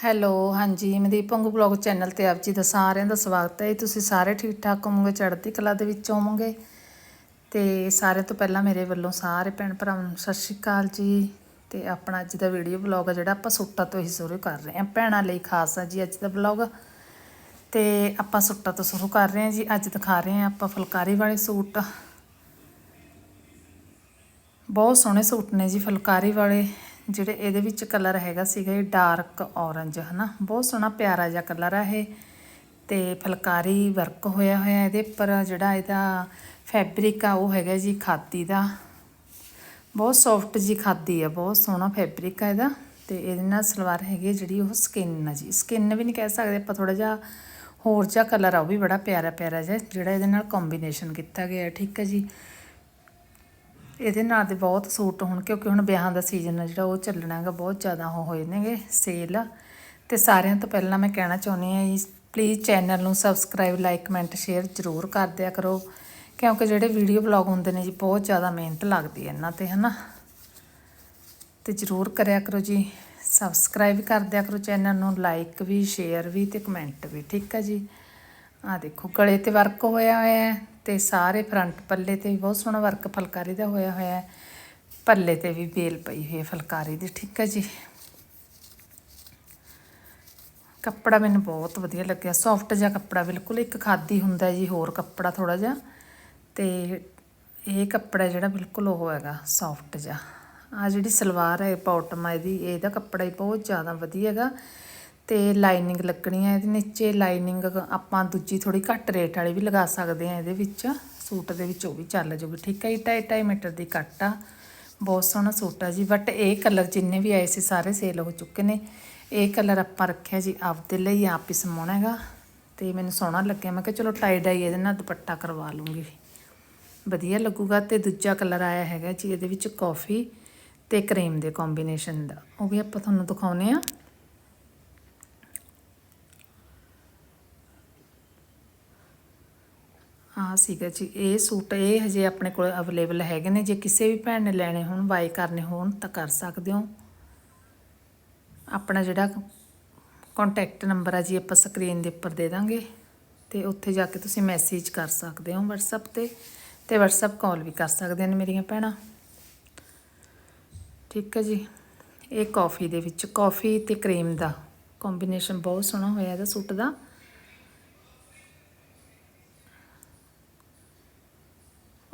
Hello, ਹਾਂਜੀ, ਮਨਦੀਪ ਪੰਗੂ blog channel ਤੇ ਆਪ ਜੀ ਦਾ ਸਾਰਿਆਂ ਦਾ ਸਵਾਗਤ ਹੈ। ਤੁਸੀਂ ਸਾਰੇ ਠੀਕ ਠਾਕ ਹੋਵੋਗੇ? ਚੜ੍ਹਦੀ ਕਲਾ ਦੇ ਵਿੱਚ ਹੋਵੋਗੇ? ਤੇ ਸਾਰਿਆਂ ਤੋਂ ਪਹਿਲਾਂ ਮੇਰੇ ਵੱਲੋਂ ਸਾਰੇ ਭੈਣ ਭਰਾਵਾਂ ਨੂੰ ਸਤਿ ਸ਼੍ਰੀ ਅਕਾਲ ਜੀ। ਤੇ ਆਪਣਾ ਅੱਜ ਦਾ ਵੀਡੀਓ ਬਲੌਗ ਹੈ ਜਿਹੜਾ ਆਪਾਂ ਸੁੱਟਾ ਤੋਂ ਹੀ ਸ਼ੁਰੂ ਕਰ ਰਹੇ ਹਾਂ। ਭੈਣਾਂ ਲਈ ਖਾਸ ਹੈ ਜੀ ਅੱਜ ਦਾ ਬਲੌਗ। ਤੇ ਆਪਾਂ ਸੁੱਟਾ ਤੋਂ ਸ਼ੁਰੂ ਕਰ ਰਹੇ ਹਾਂ ਜੀ। ਅੱਜ ਦਿਖਾ ਰਹੇ ਹਾਂ ਆਪਾਂ ਫੁਲਕਾਰੀ ਵਾਲੇ ਸੂਟ। ਬਹੁਤ ਸੋਹਣੇ ਸੂਟ ਨੇ ਜੀ ਫੁਲਕਾਰੀ ਵਾਲੇ। ਜਿਹੜੇ ਇਹਦੇ ਵਿੱਚ ਕਲਰ ਹੈਗਾ ਸੀਗਾ ਇਹ ਡਾਰਕ ਔਰੰਜ ਹਨਾ? ਬਹੁਤ ਸੋਹਣਾ ਪਿਆਰਾ ਜਿਹਾ ਕਲਰ ਆ ਇਹ। ਤੇ ਫੁਲਕਾਰੀ ਵਰਕ ਹੋਇਆ ਹੋਇਆ ਇਹਦੇ ਉੱਪਰ, ਜਿਹੜਾ ਇਹਦਾ ਫੈਬਰਿਕ ਆ, ਉਹ ਹੈਗਾ ਜੀ ਖਾਦੀ ਦਾ। ਬਹੁਤ ਸੌਫਟ ਜੀ ਖਾਦੀ ਆ, ਬਹੁਤ ਸੋਹਣਾ ਫੈਬਰਿਕ ਆ ਇਹਦਾ। ਤੇ ਇਹਦੇ ਨਾਲ ਸਲਵਾਰ ਹੈਗੀ ਆ ਜਿਹੜੀ ਉਹ ਸਕਿਨ ਆ ਜੀ। ਸਕਿਨ ਵੀ ਨਹੀਂ ਕਹਿ ਸਕਦੇ ਆਪਾਂ ਥੋੜਾ ਜਿਹਾ ਹੋਰ ਜਿਹਾ ਕਲਰ ਆ, ਉਹ ਵੀ ਬੜਾ ਪਿਆਰਾ ਪਿਆਰਾ ਜਿਹਾ, ਜਿਹੜਾ ਇਹਦੇ ਨਾਲ ਕੰਬੀਨੇਸ਼ਨ ਕੀਤਾ ਗਿਆ, ਠੀਕ ਹੈ ਜੀ। ਇਹਦੇ ਨਾਲ ਦੇ ਬਹੁਤ ਸੂਟ ਹੁਣ, ਕਿਉਂਕਿ ਹੁਣ ਵਿਆਹਾਂ ਦਾ ਸੀਜ਼ਨ ਆ ਜਿਹੜਾ, ਉਹ ਚੱਲਣਾ ਹੈਗਾ, ਬਹੁਤ ਜ਼ਿਆਦਾ ਉਹ ਹੋਏ ਨੇਗੇ ਸੇਲ ਤੇ ਸਾਰਿਆਂ ਤੋਂ ਪਹਿਲਾਂ ਮੈਂ ਕਹਿਣਾ ਚਾਹੁੰਦੀ ਹਾਂ ਜੀ ਪਲੀਜ਼ ਚੈਨਲ ਨੂੰ ਸਬਸਕ੍ਰਾਈਬ ਲਾਈਕ ਕਮੈਂਟ ਸ਼ੇਅਰ ਜ਼ਰੂਰ ਕਰ ਦਿਆ ਕਰੋ, ਕਿਉਂਕਿ ਜਿਹੜੇ ਵੀਡੀਓ ਬਲੌਗ ਹੁੰਦੇ ਨੇ ਜੀ, ਬਹੁਤ ਜ਼ਿਆਦਾ ਮਿਹਨਤ ਲੱਗਦੀ ਹੈ ਇਹਨਾਂ ਤੇ, ਹਨਾ? ਤੇ ਜ਼ਰੂਰ ਕਰਿਆ ਕਰੋ ਜੀ ਸਬਸਕ੍ਰਾਈਬ ਕਰ ਦਿਆ ਕਰੋ ਚੈਨਲ ਨੂੰ ਲਾਈਕ ਵੀ ਸ਼ੇਅਰ ਵੀ ਤੇ ਕਮੈਂਟ ਵੀ, ਠੀਕ ਹੈ ਜੀ? ਆ ਦੇਖੋ, ਗਲੇ ਤੇ ਵਰਕ ਹੋਇਆ ਹੋਇਆ ਹੈ। ਤੇ ਸਾਰੇ ਫਰੰਟ ਪੱਲੇ ਤੇ ਵੀ ਬਹੁਤ ਸੋਹਣਾ ਵਰਕ ਫੁਲਕਾਰੀ ਦਾ ਹੋਇਆ ਹੋਇਆ ਹੈ। ਪੱਲੇ ਤੇ ਵੀ ਬੇਲ ਪਈ ਹੋਈ ਹੈ ਫੁਲਕਾਰੀ ਦੀ, ਠੀਕ ਹੈ ਜੀ। ਕੱਪੜਾ ਮੈਨੂੰ ਬਹੁਤ ਵਧੀਆ ਲੱਗਿਆ, ਸੌਫਟ ਜਿਹਾ ਕੱਪੜਾ, ਬਿਲਕੁਲ ਇੱਕ ਖਾਦੀ ਹੁੰਦਾ ਜੀ, ਹੋਰ ਕੱਪੜਾ ਥੋੜਾ ਜਿਹਾ। ਤੇ ਇਹ ਕੱਪੜਾ ਜਿਹੜਾ ਬਿਲਕੁਲ ਉਹ ਹੈਗਾ, ਸੌਫਟ ਜਿਹਾ। ਆ ਜਿਹੜੀ ਸਲਵਾਰ ਹੈ ਬਾਟਮ ਆ ਇਹਦੀ ਇਹਦਾ ਕੱਪੜਾ ਹੀ ਬਹੁਤ ਜ਼ਿਆਦਾ ਵਧੀਆ ਹੈਗਾ। ਤੇ ਲਾਈਨਿੰਗ ਲੱਗਣੀ ਹੈ ਇਹਦੇ ਨੀਚੇ। ਲਾਈਨਿੰਗ ਆਪਾਂ ਦੂਜੀ ਥੋੜੀ ਘੱਟ ਰੇਟ ਵਾਲੀ ਵੀ ਲਗਾ ਸਕਦੇ ਆ ਇਹਦੇ ਵਿੱਚ। ਸੂਟ ਦੇ ਵਿੱਚ ਉਹ ਵੀ ਚੱਲ ਜੂਗੀ, ਠੀਕ ਹੈ 2.5 ਮੀਟਰ ਦੀ ਕੱਟ ਆ। ਬਹੁਤ ਸੋਹਣਾ ਸੂਟ ਆ ਜੀ, ਬਟ ਇਹ ਕਲਰ ਜਿੰਨੇ ਵੀ ਆਏ ਸੀ ਸਾਰੇ ਸੇਲ ਹੋ ਚੁੱਕੇ ਨੇ। ਇਹ ਕਲਰ ਆਪਾਂ ਰੱਖਿਆ ਜੀ ਆਪਦੇ ਲਈ, ਆਪ ਹੀ ਸਮਾਉਣਾ ਹੈਗਾ। ਤੇ ਮੈਨੂੰ ਸੋਹਣਾ ਲੱਗਿਆ। ਮੈਂ ਕਿਹਾ ਚਲੋ ਟਾਈ ਡਾਈ ਇਹਦੇ ਨਾਲ ਦੁਪੱਟਾ ਕਰਵਾ ਲੂੰਗੀ। ਵਧੀਆ ਲੱਗੂਗਾ। ਤੇ ਦੂਜਾ ਕਲਰ ਆਇਆ ਹੈਗਾ ਜੀ, ਇਹਦੇ ਵਿੱਚ ਕਾਫੀ ਤੇ ਕਰੀਮ ਦੇ ਕੰਬੀਨੇਸ਼ਨ ਦਾ। ਉਹ ਵੀ ਆਪਾਂ ਤੁਹਾਨੂੰ ਦਿਖਾਉਨੇ ਆ ਹਾਂ ਸੀਗਾ ਜੀ। ਇਹ ਸੂਟ ਇਹ ਹਜੇ ਆਪਣੇ ਕੋਲ ਅਵੇਲੇਬਲ ਹੈਗੇ ਨੇ। ਜੇ ਕਿਸੇ ਵੀ ਭੈਣ ਨੇ ਲੈਣੇ ਹੋਣ ਬਾਈ ਕਰਨੇ ਹੋਣ, ਤਾਂ ਕਰ ਸਕਦੇ ਹੋ। ਆਪਣਾ ਜਿਹੜਾ ਕੰਟੈਕਟ ਨੰਬਰ ਆ ਜੀ, ਆਪਾਂ ਸਕਰੀਨ ਦੇ ਉੱਪਰ ਦੇ ਦਾਂਗੇ। ਤੇ ਉੱਥੇ ਜਾ ਕੇ ਤੁਸੀਂ ਮੈਸੇਜ ਕਰ ਸਕਦੇ ਹੋ WhatsApp ਤੇ। ਤੇ WhatsApp ਕਾਲ ਵੀ ਕਰ ਸਕਦੇ ਨੇ ਮੇਰੀਆਂ ਭੈਣਾਂ। ਠੀਕ ਹੈ ਜੀ। ਇਹ ਕਾਫੀ ਦੇ ਵਿੱਚ ਕਾਫੀ ਤੇ ਕਰੀਮ ਦਾ ਕੰਬੀਨੇਸ਼ਨ ਬਹੁਤ ਸੋਹਣਾ ਹੋਇਆ ਇਹਦਾ ਸੂਟ ਦਾ।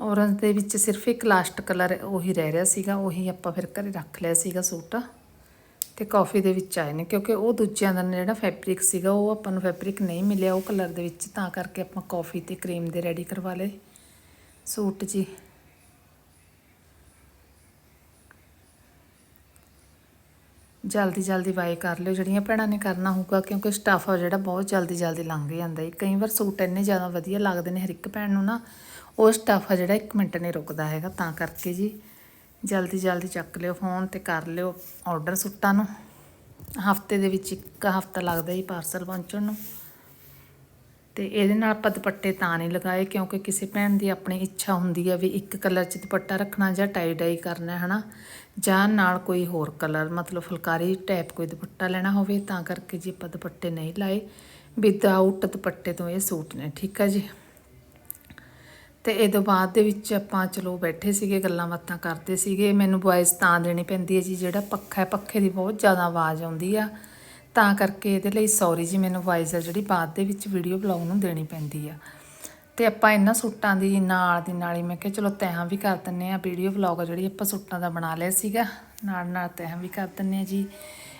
ਔਰੰਜ ਦੇ ਵਿੱਚ ਸਿਰਫ ਇੱਕ ਲਾਸਟ ਕਲਰ ਉਹੀ ਰਹਿ ਰਿਹਾ ਸੀਗਾ, ਉਹੀ ਆਪਾਂ ਫਿਰ ਘਰੇ ਰੱਖ ਲਿਆ ਸੀਗਾ ਸੂਟ। ਤੇ ਕਾਫੀ ਦੇ ਵਿੱਚ ਆਏ ਨੇ, ਕਿਉਂਕਿ ਉਹ ਦੂਜਿਆਂ ਦਾ ਜਿਹੜਾ ਫੈਬਰਿਕ ਸੀਗਾ, ਉਹ ਆਪਾਂ ਨੂੰ ਫੈਬਰਿਕ ਨਹੀਂ ਮਿਲਿਆ ਉਹ ਕਲਰ ਦੇ ਵਿੱਚ, ਤਾਂ ਕਰਕੇ ਆਪਾਂ ਕਾਫੀ ਤੇ ਕਰੀਮ ਦੇ ਰੈਡੀ ਕਰਵਾ ਲਏ। ਸੂਟ ਜੀ। ਜਲਦੀ ਜਲਦੀ ਬਾਏ ਕਰ ਲਿਓ, ਜਿਹੜੀਆਂ ਭੈਣਾਂ ਨੇ ਕਰਨਾ ਹੋਊਗਾ, ਕਿਉਂਕਿ ਸਟਾਫ ਆ ਜਿਹੜਾ ਬਹੁਤ ਜਲਦੀ ਜਲਦੀ ਲੰਘ ਜਾਂਦਾ ਹੈ ਕਈ ਵਾਰ ਸੂਟ ਇੰਨੇ ਜ਼ਿਆਦਾ ਵਧੀਆ ਲੱਗਦੇ ਨੇ ਹਰ ਇੱਕ ਭੈਣ ਨੂੰ ਨਾ, ਉਹ ਸਟਾਫ ਆ ਜਿਹੜਾ 1 ਮਿੰਟ ਨਹੀਂ ਰੁਕਦਾ ਹੈਗਾ, ਤਾਂ ਕਰਕੇ ਜੀ ਜਲਦੀ ਜਲਦੀ ਚੱਕ ਲਿਓ ਫੋਨ ਤੇ ਕਰ ਲਿਓ ਆਰਡਰ ਸੂਟਾਂ ਨੂੰ। ਹਫ਼ਤੇ ਦੇ ਵਿੱਚ ਇੱਕ ਹਫਤਾ ਲੱਗਦਾ ਜੀ ਪਾਰਸਲ ਪਹੁੰਚਣ ਨੂੰ। ਤੇ ਇਹਦੇ ਨਾਲ ਆਪਾਂ ਦੁਪੱਟੇ ਤਾਂ ਨਹੀਂ ਲਗਾਏ ਕਿਉਂਕਿ ਕਿਸੇ ਭੈਣ ਦੀ ਆਪਣੀ ਇੱਛਾ ਹੁੰਦੀ ਹੈ ਵੀ ਇੱਕ ਕਲਰ 'ਚ ਦੁਪੱਟਾ ਰੱਖਣਾ ਜਾਂ ਟਾਈ ਡਾਈ ਕਰਨਾ ਹੈ ਨਾ ਜਾਂ ਨਾਲ ਕੋਈ ਹੋਰ ਕਲਰ, ਮਤਲਬ ਫੁਲਕਾਰੀ ਟਾਈਪ ਕੋਈ ਦੁਪੱਟਾ ਲੈਣਾ ਹੋਵੇ ਤਾਂ ਕਰਕੇ ਜੀ ਆਪਾਂ ਦੁਪੱਟੇ ਨਹੀਂ ਲਾਏ ਵਿਦਆਊਟ ਦੁਪੱਟੇ ਤੋਂ ਇਹ ਸੂਟ ਨੇ, ਠੀਕ ਹੈ ਜੀ। ਤੇ ਇਹ ਤੋਂ ਬਾਅਦ ਦੇ ਵਿੱਚ ਆਪਾਂ ਚਲੋ ਬੈਠੇ ਸੀਗੇ, ਗੱਲਾਂ ਬਾਤਾਂ ਕਰਦੇ ਸੀਗੇ, ਮੈਨੂੰ ਵੌਇਸ ਤਾਂ ਦੇਣੀ ਪੈਂਦੀ ਹੈ ਜੀ, ਜਿਹੜਾ ਪੱਖਾ ਹੈ, ਪੱਖੇ ਦੀ ਬਹੁਤ ਜ਼ਿਆਦਾ ਆਵਾਜ਼ ਆਉਂਦੀ ਆ। ਤਾਂ ਕਰਕੇ ਇਹਦੇ ਲਈ ਸੌਰੀ ਜੀ, ਮੈਨੂੰ ਵੌਇਸ ਆ ਜਿਹੜੀ ਬਾਅਦ ਦੇ ਵਿੱਚ ਵੀਡੀਓ ਬਲੌਗ ਨੂੰ ਦੇਣੀ ਪੈਂਦੀ ਆ। ਤੇ ਆਪਾਂ ਇਹਨਾਂ ਸੂਟਾਂ ਦੀ ਨਾਲ ਦੀ ਨਾਲ ਹੀ ਮੈਂ ਕਿਹਾ ਚਲੋ ਤੈਹਾਂ ਵੀ ਕਰ ਦਿੰਨੇ ਆ ਵੀਡੀਓ ਬਲੌਗ ਜਿਹੜੀ ਆਪਾਂ ਸੂਟਾਂ ਦਾ ਬਣਾ ਲਿਆ ਸੀਗਾ, ਨਾਲ ਨਾਲ ਤੈਹਾਂ ਵੀ ਕਰ ਦਿੰਨੇ ਆ ਜੀ।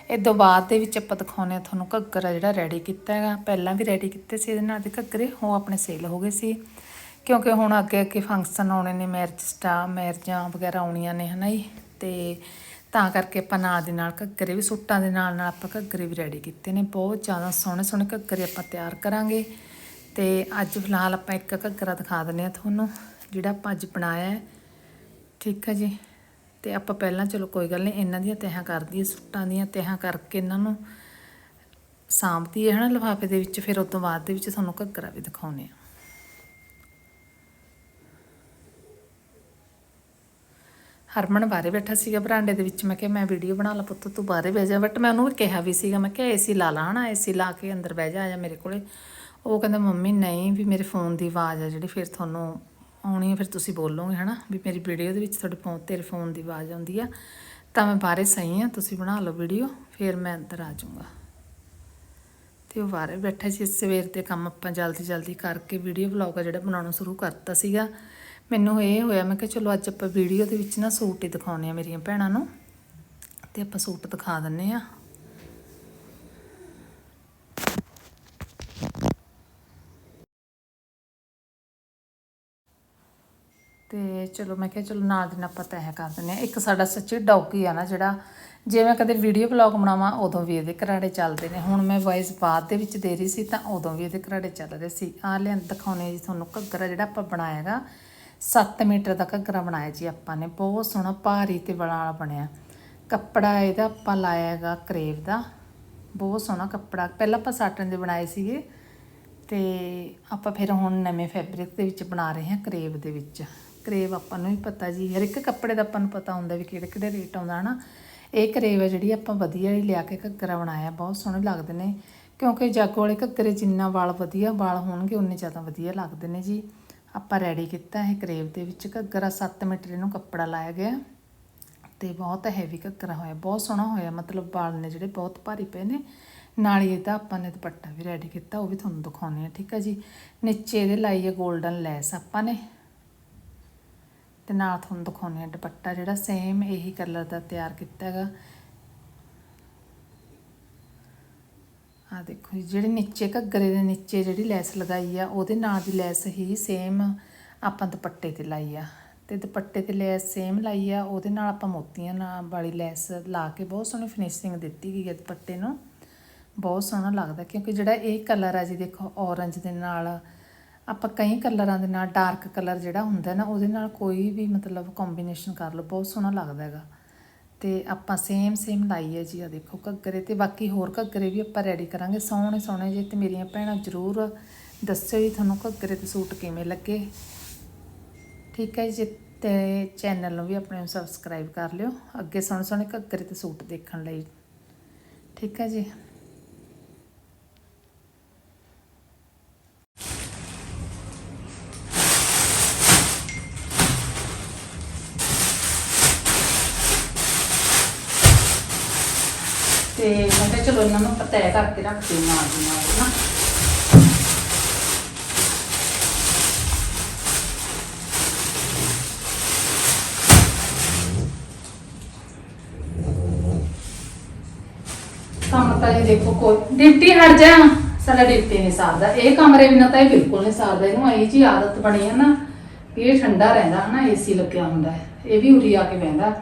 ਇਹ ਤੋਂ ਬਾਅਦ ਦੇ ਵਿੱਚ ਆਪਾਂ ਦਿਖਾਉਨੇ ਆ ਤੁਹਾਨੂੰ ਘੱਗਰਾ ਜਿਹੜਾ ਰੈਡੀ ਕੀਤਾ ਹੈਗਾ। ਪਹਿਲਾਂ ਵੀ ਰੈਡੀ ਕੀਤੇ ਸੀ ਇਹਦੇ ਨਾਲ ਦੇ ਘੱਗਰੇ ਉਹ ਆਪਣੇ ਸੇਲ ਹੋ ਗਏ ਸੀ। ਕਿਉਂਕਿ ਹੁਣ ਅੱਗੇ ਅੱਗੇ ਫੰਕਸ਼ਨ ਆਉਣੇ ਨੇ ਮੈਰਿਜ ਸਟਾ ਮੈਰਿਜਾਂ ਵਗੈਰਾ ਆਉਣੀਆਂ ਨੇ, ਹਨਾ ਜੀ। ਤੇ ਤਾਂ ਕਰਕੇ ਆਪਾਂ ਨਾਲ ਦੇ ਨਾਲ ਘੱਗਰੇ ਵੀ ਸੂਟਾਂ ਦੇ ਨਾਲ ਨਾਲ ਆਪਾਂ ਘੱਗਰੇ ਵੀ ਰੈਡੀ ਕੀਤੇ ਨੇ, ਬਹੁਤ ਜ਼ਿਆਦਾ ਸੋਹਣੇ ਸੋਹਣੇ ਘੱਗਰੇ ਆਪਾਂ ਤਿਆਰ ਕਰਾਂਗੇ। ਤੇ ਅੱਜ ਫਿਲਹਾਲ ਆਪਾਂ ਇੱਕ ਘੱਗਰਾ ਦਿਖਾ ਦਿੰਨੇ ਆ ਤੁਹਾਨੂੰ, ਜਿਹੜਾ ਆਪਾਂ ਅੱਜ ਬਣਾਇਆ ਹੈ। ਠੀਕ ਹੈ ਜੀ? ਤੇ ਆਪਾਂ ਪਹਿਲਾਂ ਚਲੋ ਕੋਈ ਗੱਲ ਨਹੀਂ, ਇਹਨਾਂ ਦੀਆਂ ਤਹਾਂ ਕਰਦੀ ਸੂਟਾਂ ਦੀਆਂ ਤਹਾਂ ਕਰਕੇ ਇਹਨਾਂ ਨੂੰ ਸਾਂਭਦੀ ਹੈ ਹਨਾ, ਲਿਫਾਫੇ ਦੇ ਵਿੱਚ, ਫਿਰ ਉਸ ਤੋਂ ਬਾਅਦ ਦੇ ਵਿੱਚ ਤੁਹਾਨੂੰ ਘੱਗਰਾ ਵੀ ਦਿਖਾਉਨੇ ਆ ਹਰਮਨ ਬਾਹਰੇ ਬੈਠਾ ਸੀਗਾ ਬਰਾਂਡੇ ਦੇ ਵਿੱਚ। ਮੈਂ ਕਿਹਾ, ਮੈਂ ਵੀਡੀਓ ਬਣਾ ਲਾ ਪੁੱਤ, ਤੂੰ ਬਾਹਰੇ ਬਹਿ ਜਾ। ਬਟ ਮੈਂ ਉਹਨੂੰ ਵੀ ਕਿਹਾ ਵੀ ਸੀਗਾ, ਮੈਂ ਕਿਹਾ ਏਸੀ ਲਾ ਲਾ, ਹਨਾ ਏਸੀ ਲਾ ਕੇ ਅੰਦਰ ਬਹਿ ਜਾ, ਆ ਜਾ ਮੇਰੇ ਕੋਲੇ। ਉਹ ਕਹਿੰਦਾ, ਮੰਮੀ, ਨਹੀਂ, ਵੀ ਮੇਰੇ ਫੋਨ ਦੀ ਆਵਾਜ਼ ਆ ਜਿਹੜੀ, ਫਿਰ ਤੁਹਾਨੂੰ ਆਉਣੀ ਹੈ ਫਿਰ ਤੁਸੀਂ ਬੋਲੋਗੇ, ਹਨਾ, ਵੀ ਮੇਰੀ ਵੀਡੀਓ ਦੇ ਵਿੱਚ ਤੁਹਾਡੇ ਫੋਨ ਤੇਰੇ ਫੋਨ ਦੀ ਆਵਾਜ਼ ਆਉਂਦੀ ਆ। ਤਾਂ ਮੈਂ ਬਾਹਰੇ ਸਹੀ ਆ, ਤੁਸੀਂ ਬਣਾ ਲਓ ਵੀਡੀਓ ਫਿਰ ਮੈਂ ਅੰਦਰ ਆ ਜਾਊਂਗਾ। ਤੇ ਉਹ ਬਾਹਰੇ ਬੈਠਾ ਸੀ, ਸਵੇਰ ਦੇ ਕੰਮ ਆਪਾਂ ਜਲਦੀ ਜਲਦੀ ਕਰਕੇ ਵੀਡੀਓ ਵਲੌਗ ਆ ਜਿਹੜਾ ਬਣਾਉਣਾ ਸ਼ੁਰੂ ਕਰਤਾ ਸੀਗਾ। ਮੈਨੂੰ ਇਹ ਹੋਇਆ, ਮੈਂ ਕਿਹਾ ਚਲੋ ਅੱਜ ਆਪਾਂ ਵੀਡੀਓ ਦੇ ਵਿੱਚ ਨਾ ਸੂਟ ਹੀ ਦਿਖਾਉਣੇ ਆ ਮੇਰੀਆਂ ਭੈਣਾਂ ਨੂੰ। ਤੇ ਆਪਾਂ ਸੂਟ ਦਿਖਾ ਦਿੰਨੇ ਆ ਤੇ ਚਲੋ ਮੈਂ ਕਿਹਾ ਚਲੋ ਨਾਲ ਦੀ ਨਾਲ ਆਪਾਂ ਤੈਅ ਕਰ ਦਿੰਦੇ ਆ ਇੱਕ ਸਾਡਾ ਸੱਚੀ ਡੌਗੀ ਆ ਨਾ ਜਿਹੜਾ, ਜੇ ਮੈਂ ਕਦੇ ਵੀਡੀਓ ਬਲੌਗ ਬਣਾਵਾਂ, ਉਦੋਂ ਵੀ ਇਹਦੇ ਕਰਾੜੇ ਚੱਲਦੇ ਨੇ। ਹੁਣ ਮੈਂ ਵੌਇਸ ਬਾਅਦ ਦੇ ਵਿੱਚ ਦੇ ਰਹੀ ਸੀ, ਤਾਂ ਉਦੋਂ ਵੀ ਇਹਦੇ ਕਰਾੜੇ ਚੱਲ ਰਹੇ ਸੀ। ਆ ਲਿਆ ਦਿਖਾਉਣੇ ਜੀ ਤੁਹਾਨੂੰ ਘੱਗਰਾ ਜਿਹੜਾ ਆਪਾਂ ਬਣਾਇਆਗਾ 7 ਮੀਟਰ ਦਾ ਘੱਗਰਾ ਬਣਾਇਆ ਜੀ ਆਪਾਂ ਨੇ। ਬਹੁਤ ਸੋਹਣਾ, ਭਾਰੀ ਤੇ ਬੜਾ ਵਾਲਾ ਬਣਿਆ। ਕੱਪੜਾ ਇਹਦਾ ਆਪਾਂ ਲਾਇਆ ਹੈਗਾ ਕਰੇਵ ਦਾ। ਬਹੁਤ ਸੋਹਣਾ ਕੱਪੜਾ। ਪਹਿਲਾਂ ਆਪਾਂ ਸਾਟਨ ਦੇ ਬਣਾਏ ਸੀਗੇ ਤੇ ਆਪਾਂ ਫਿਰ ਹੁਣ ਨਵੇਂ ਫੈਬਰਿਕ ਦੇ ਵਿੱਚ ਬਣਾ ਰਹੇ ਹਾਂ ਕਰੇਵ ਦੇ ਵਿੱਚ। ਕਰੇਵ ਆਪਾਂ ਨੂੰ ਵੀ ਪਤਾ ਜੀ, ਹਰ ਇੱਕ ਕੱਪੜੇ ਦਾ ਆਪਾਂ ਨੂੰ ਪਤਾ ਹੁੰਦਾ ਵੀ ਕਿਹੜੇ ਕਿਹੜੇ ਰੇਟ ਆਉਂਦਾ, ਹਨਾ? ਇਹ ਕਰੇਵ ਹੈ ਜਿਹੜੀ ਆਪਾਂ ਵਧੀਆ ਹੀ ਲਿਆ ਕੇ ਘੱਗਰਾ ਬਣਾਇਆ, ਬਹੁਤ ਸੋਹਣੇ ਲੱਗਦੇ ਨੇ। ਕਿਉਂਕਿ ਜਾਗੋ ਵਾਲੇ ਘੱਗਰੇ ਜਿੰਨਾ ਵਾਲ ਵਧੀਆ ਵਾਲ ਹੋਣਗੇ, ਉਨੇ ਜ਼ਿਆਦਾ ਵਧੀਆ ਲੱਗਦੇ ਨੇ ਜੀ। ਆਪਾਂ ਰੈਡੀ ਕੀਤਾ ਇਹ ਕਰੇਵ ਦੇ ਵਿੱਚ ਘੱਗਰਾ 7 ਮੀਟਰ ਇਹਨੂੰ ਕੱਪੜਾ ਲਾਇਆ ਗਿਆ ਤੇ ਬਹੁਤ ਹੈਵੀ ਘੱਗਰਾ ਹੋਇਆ, ਬਹੁਤ ਸੋਹਣਾ ਹੋਇਆ, ਮਤਲਬ ਵਾਲ ਨੇ ਜਿਹੜੇ ਬਹੁਤ ਭਾਰੀ ਪਏ ਨੇ, ਨਾਲ ਹੀ ਇਹਦਾ ਆਪਾਂ ਨੇ ਦੁਪੱਟਾ ਵੀ ਰੈਡੀ ਕੀਤਾ, ਉਹ ਵੀ ਤੁਹਾਨੂੰ ਦਿਖਾਉਣੇ ਆ ਠੀਕ ਹੈ ਜੀ। ਨੀਚੇ ਇਹਦੇ ਲਾਈ ਹੈ 골ਡਨ ਲੈਸ ਆਪਾਂ ਨੇ। ਤੇ ਨਾਲ ਤੁਹਾਨੂੰ ਦਿਖਾਉਣੇ ਆ ਦੁਪੱਟਾ ਜਿਹੜਾ ਸੇਮ ਇਹੀ ਕਲਰ ਦਾ ਤਿਆਰ ਕੀਤਾ ਹੈਗਾ। ਆ ਦੇਖੋ ਜੀ, ਜਿਹੜੇ ਨੀਚੇ ਘੱਗਰੇ ਦੇ ਨੀਚੇ ਜਿਹੜੀ ਲੈਸ ਲਗਾਈ ਆ ਉਹਦੇ ਨਾਲ ਦੀ ਲੈਸ ਹੀ ਸੇਮ ਆਪਾਂ ਦੁਪੱਟੇ ਤੇ ਲਾਈ ਆ। ਤੇ ਦੁਪੱਟੇ ਤੇ ਲੈਸ ਸੇਮ ਲਾਈ ਆ ਉਹਦੇ ਨਾਲ ਆਪਾਂ ਮੋਤੀਆਂ ਨਾਲ ਵਾਲੀ ਲੈਸ ਲਾ ਕੇ ਬਹੁਤ ਸੋਹਣੀ ਫਿਨਿਸ਼ਿੰਗ ਦਿੱਤੀ ਗਈ ਹੈ ਦੁਪੱਟੇ ਨੂੰ। ਬਹੁਤ ਸੋਹਣਾ ਲੱਗਦਾ ਕਿਉਂਕਿ ਜਿਹੜਾ ਇਹ ਕਲਰ ਆ ਜੀ ਦੇਖੋ ਔਰੰਜ ਦੇ ਨਾਲ ਆਪਾਂ ਕਈ ਕਲਰਾਂ ਦੇ ਨਾਲ ਡਾਰਕ ਕਲਰ ਜਿਹੜਾ ਹੁੰਦਾ ਨਾ ਉਹਦੇ ਨਾਲ ਕੋਈ ਵੀ ਮਤਲਬ ਕੰਬੀਨੇਸ਼ਨ ਕਰ ਲਓ ਬਹੁਤ ਸੋਹਣਾ ਲੱਗਦਾ ਹੈਗਾ। ਤੇ ਆਪਾਂ ਸੇਮ ਸੇਮ ਲਾਈ ਹੈ ਜੀ ਆ ਦੇਖੋ ਘੱਗਰੇ ਤੇ ਬਾਕੀ ਹੋਰ ਘੱਗਰੇ ਵੀ ਆਪਾਂ ਰੈਡੀ ਕਰਾਂਗੇ। ਸੋਹਣੇ ਸੋਹਣੇ ਜੇ ਤੇ ਮੇਰੀਆਂ ਭੈਣਾਂ ਜ਼ਰੂਰ ਦੱਸਿਓ ਜੀ ਤੁਹਾਨੂੰ ਘੱਗਰੇ ਤੇ ਸੂਟ ਕਿਵੇਂ ਲੱਗੇ। ਠੀਕ ਹੈ ਜੀ, ਤੇ ਚੈਨਲ ਨੂੰ ਵੀ ਆਪਣੇ ਨੂੰ ਸਬਸਕ੍ਰਾਈਬ ਕਰ ਲਿਓ। ਅੱਗੇ ਸੋਹਣੇ ਸੋਹਣੇ ਘੱਗਰੇ ਤੇ ਸੂਟ ਦੇਖਣ ਲਈ। ਠੀਕ ਹੈ ਜੀ ਤੇ ਮੈਂ ਕਿਹਾ ਚਲੋ ਇਹਨਾਂ ਨੂੰ ਆਪਾਂ ਤੈਅ ਕਰਕੇ ਰੱਖਦੇ ਨਾਲ ਦੀ ਨਾਲ ਨਾ ਕੰਮ ਤਾਂ ਇਹ ਦੇਖੋ ਕੋਈ ਡਿਊਟੀ ਹਟ ਜਾ ਸਾਡਾ ਡਿਊਟੀ ਨਹੀਂ ਸਾਰਦਾ ਇਹ ਕਮਰੇ ਬਿਨਾਂ ਤਾਂ ਇਹ ਬਿਲਕੁਲ ਨਹੀਂ ਸਾਰਦਾ ਇਹਨੂੰ ਇਹ ਜੀ ਆਦਤ ਬਣੀ ਹੈ ਨਾ ਇਹ ਠੰਡਾ ਰਹਿੰਦਾ ਹਨਾ ਏਸੀ ਲੱਗਿਆ ਹੁੰਦਾ ਹੈ ਇਹ ਵੀ ਉਰੀ ਆ ਕੇ ਬਹਿੰਦਾ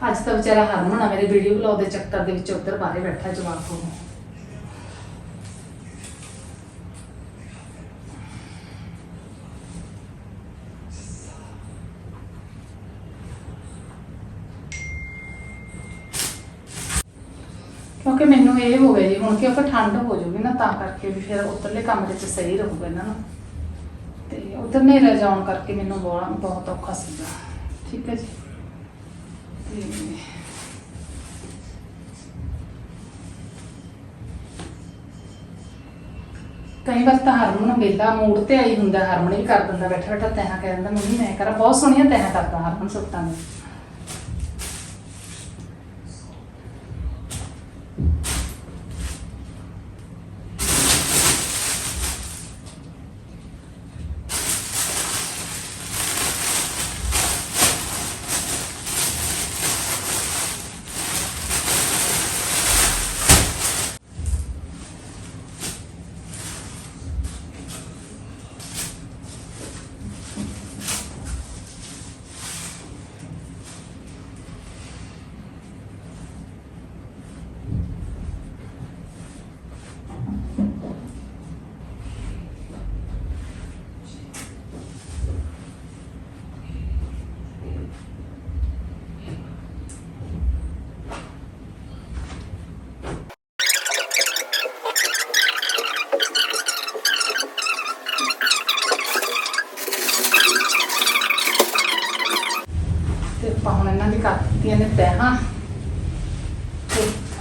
ਅੱਜ ਤਾਂ ਵਿਚਾਰਾ ਹਰਮਨ ਆ, ਮੇਰੇ ਵੀਡੀਓ ਬਲੌਗ ਦੇ ਚੱਕਰ ਦੇ ਵਿੱਚ ਉੱਧਰ ਬਾਹਰੇ ਬੈਠਾ ਜਵਾਬ ਕੋਲ ਕਿਉਂਕਿ ਮੈਨੂੰ ਇਹ ਹੋ ਗਿਆ ਜੀ, ਹੁਣ ਕਿਉਂਕਿ ਠੰਡ ਹੋ ਜੂਗੀ ਨਾ, ਤਾਂ ਕਰਕੇ ਵੀ ਫਿਰ ਉੱਧਰਲੇ ਕਮਰੇ 'ਚ ਸਹੀ ਰਹੂਗਾ ਇਹਨਾਂ ਨੂੰ। ਤੇ ਉਧਰ ਹਨੇਰਾ ਜਾਣ ਕਰਕੇ ਮੈਨੂੰ ਬਹੁਤ ਬਹੁਤ ਔਖਾ ਸੀਗਾ। ਠੀਕ ਹੈ ਜੀ। ਕਈ ਵਾਰ ਤਾਂ ਹਰਮਨ ਵੇਲਾ ਮੂਡ ਤੇ ਆਈ ਹੁੰਦਾ, ਹਰਮਨ ਵੀ ਕਰ ਦਿੰਦਾ ਬੈਠਾ ਬੈਠਾ ਤੈਹਾਂ ਕਹਿ ਦਿੰਦਾ, ਮੰਮੀ ਮੈਂ ਕਰਾਂ। ਬਹੁਤ ਸੋਹਣੀਆਂ ਤੈਹਾਂ ਕਰਦਾ ਹਰਮਨ ਸੁੱਟਾਂ ਨੂੰ।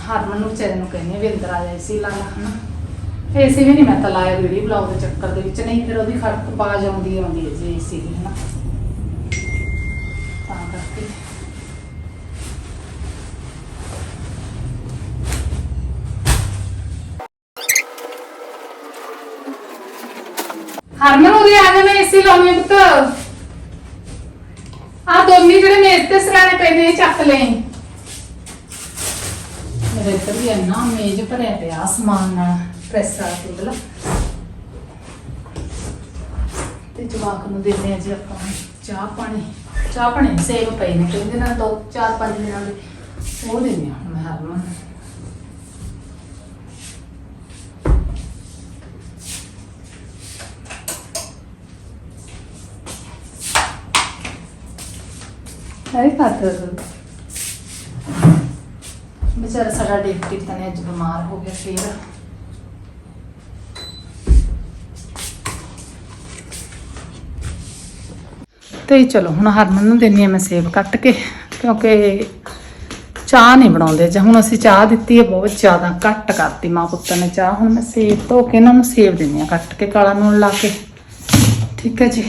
ਕਹਿੰਦੀ ਵੀ ਅੰਦਰ ਆ ਜਾ, ਏਸੀ ਲਾ ਲਾ, ਹਨਾ। ਏਸੀ ਵੀ ਨਹੀਂ ਮੈਂ ਤਾਂ ਲਾਇਆ ਵੀਡੀਓ ਬਲੌਗ ਦੇ ਚੱਕਰ ਦੇ ਵਿੱਚ, ਨਹੀਂ ਫਿਰ ਉਹਦੀ ਖੜਕ ਬਾਜ ਆਉਂਦੀ ਆਉਂਦੀ ਹੈ ਜੀ ਏਸੀ ਦੀ, ਹਨਾ। ਤਾਂ ਕਰਕੇ। ਹਰਮਨ ਉਹਦੇ ਆ ਜਾ ਏਸੀ ਲਾਉਣੀ ਪੁੱਤ। ਆ ਦੋਨੀ ਜਿਹੜੇ ਮੇਜ਼ ਤੇ ਸਰਾਣੇ ਪਏ ਨੇ ਚੱਕ ਲੈ। ਮੇਰੇ ਇੱਧਰ ਵੀ ਇੰਨਾ ਮੇਜ਼ ਭਰਿਆ ਪਿਆ ਸਮਾਨ ਨਾਲ ਪ੍ਰੈਸ ਵਾਲਾ ਟੇਬਲ ਤੇ ਜਵਾਕ ਨੂੰ ਦਿੰਦੇ ਆ ਜੀ ਆਪਾਂ ਚਾਹ ਪਾਣੀ। ਚਾਹ ਪਾਣੀ ਸੇਵ ਪਏ ਨੇ ਕਹਿੰਦੇ ਨਾ ਦੋ ਚਾਰ ਪੰਜ ਦਿਨਾਂ ਦੇ। ਉਹ ਦਿੰਦੇ ਆ ਹੁਣ ਮੈਂ ਹਰਮਨ ਨੂੰ। ਹੈ ਵਿਚਾਰਾ ਸਾਡਾ ਡਿਪਟੀ ਪਤਾ ਅੱਜ ਬਿਮਾਰ ਹੋ ਗਿਆ ਫੇਰ। ਤੇ ਚਲੋ, ਹੁਣ ਹਰਮਨ ਨੂੰ ਦੇਣੀ ਆ ਮੈਂ ਸੇਬ ਕੱਟ ਕੇ, ਕਿਉਂਕਿ ਚਾਹ ਨਹੀਂ ਬਣਾਉਂਦੇ ਜਾਂ ਹੁਣ ਅਸੀਂ ਚਾਹ ਦਿੱਤੀ ਹੈ, ਬਹੁਤ ਜ਼ਿਆਦਾ ਘੱਟ ਕਰਤੀ ਮਾਂ ਪੁੱਤ ਨੇ ਚਾਹ। ਹੁਣ ਮੈਂ ਸੇਬ ਧੋ ਕੇ ਇਹਨਾਂ ਨੂੰ ਸੇਬ ਦਿੰਦੀ ਆ ਕੱਟ ਕੇ, ਕਾਲਾ ਨੂਣ ਲਾ ਕੇ। ਠੀਕ ਹੈ ਜੀ।